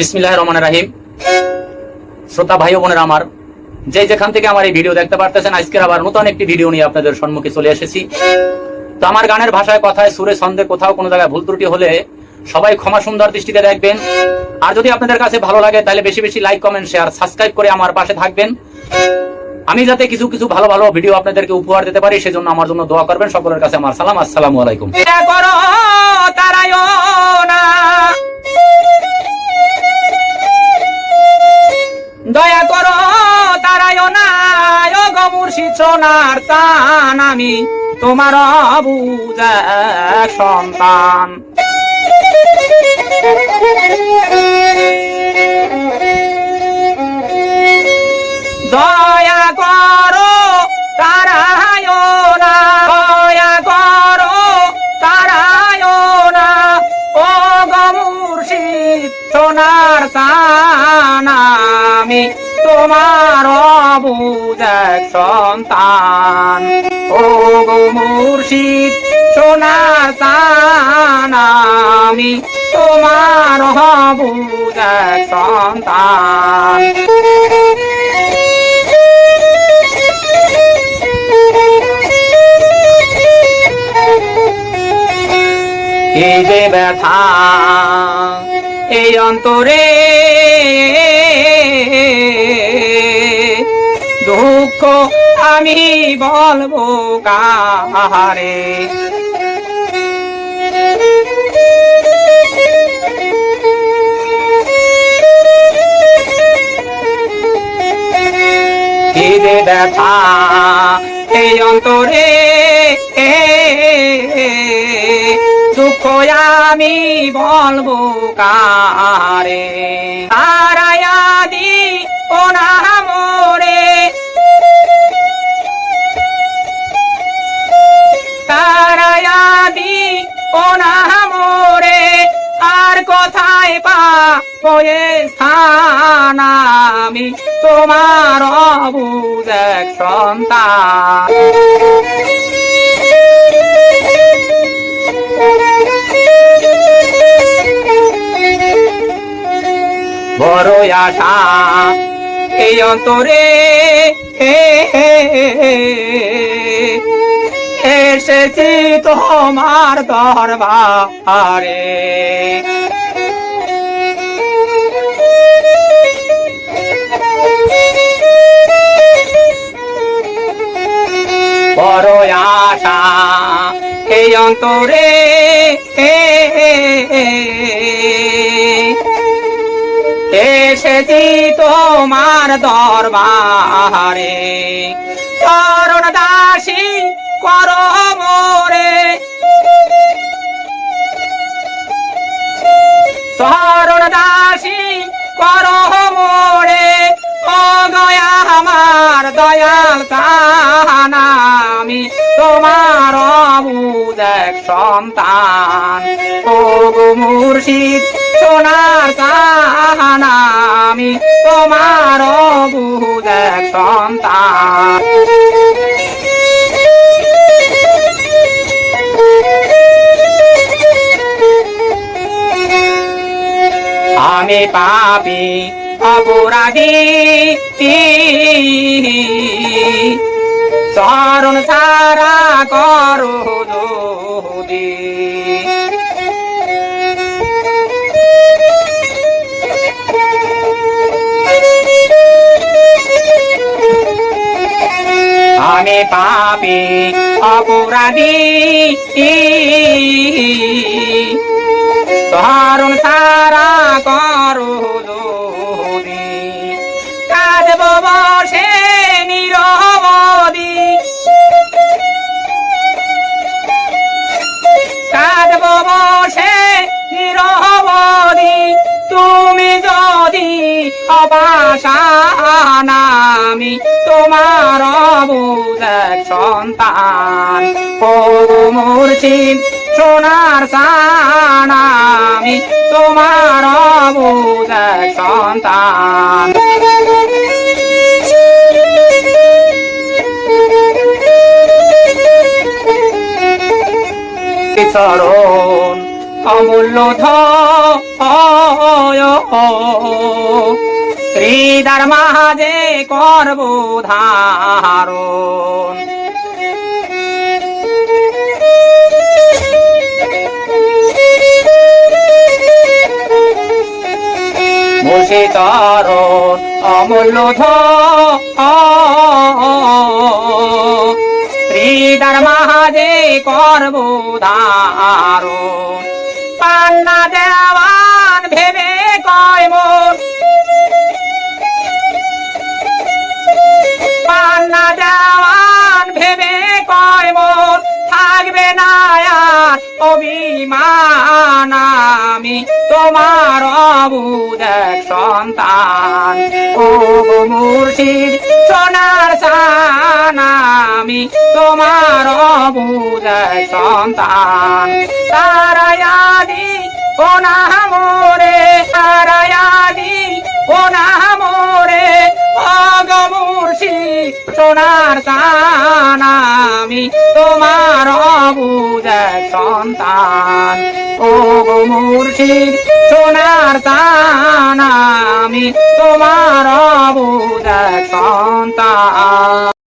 বিসমিল্লাহ রহমান রাহিম। শ্রোতা ভাই বোনেরা আমার, যে যেখান থেকে আমার এই ভিডিও দেখতে পারতেছেন, আজকের আবার নতুন একটি ভিডিও নিয়ে আপনাদের সম্মুখে চলে এসেছি। তো আমার গানের ভাষায় কথায়, সুরে, ছন্দে কোথাও কোনো জায়গায় ভুল ত্রুটি হলে সবাই ক্ষমা সুন্দর দৃষ্টিতে দেখবেন। আর যদি আপনাদের কাছে ভালো লাগে, তাহলে বেশি বেশি লাইক, কমেন্ট, শেয়ার, সাবস্ক্রাইব করে আমার পাশে থাকবেন। আমি যাতে কিছু কিছু ভালো ভালো ভিডিও আপনাদেরকে উপহার দিতে পারি, সেজন্য আমার জন্য দোয়া করবেন। সকলের কাছে আমার সালাম। আসসালামু আলাইকুম। দয়া করো তারায় না মুর্শিদ সোনার তান আমি তোমার সন্তান। সোনার সান আমি তোমার বুঝ সন্তান। ও গো মুর্শিদ, সোনার সান আমি তোমার বুঝ সন্তান। এই যে ব্যথা। এই অন্তরে দুঃখ আমি বলব কাহারে? ব্যথা এই অন্তরে দুঃখ আমি বলব কারে? তারায়াদি ও না মোরে তারায়াদি ও না মোরে আর কোথায় পা হয়ে স্থান আমি? তোমার এক সন্তান। বড় আশা। এই অন্তরে এসেছি তোমার দরবারে। বড় আশা। এই অন্তরে এসেছি তোমার দরবারে। চরণ দাসী কর মোরে। চরণ দাসী কর মোরে। ও গয়া আমার দয়াল কানা। আমি এক সন্তান। ও গো মুর্শিদ, সোনার কানা আমি, তোমার অবুজ এক সন্তান। আমি পাপি, অপরাধী চরণ সারা করো যদি আমি পাপি অপরাধী অবাসানামি তোমার বুঝ সন্তান। ও মূর্ছিদ সোনার সানামি তোমার বুঝ সন্তান। চরণ অমূল্য ধয় হৃদার মাঝে করব ধারণ মুর্শি চরণ অমূল্য হৃদার মাঝে করব ধারণ পান্না দেওয়ান ভেবে কয় থাকবে না অভিমান আমি তোমার এক সন্তান। ও মুর্শিদ, সোনার সান আমি তোমার এক সন্তান। তারায়াদি, ও না মোরে, তারায়াদি, ও না মোরে অগমূর্ষি সোনার সান আমি তোমার মুর্শিদ সোনার সান আমি তোমার অবুদ সন্তান।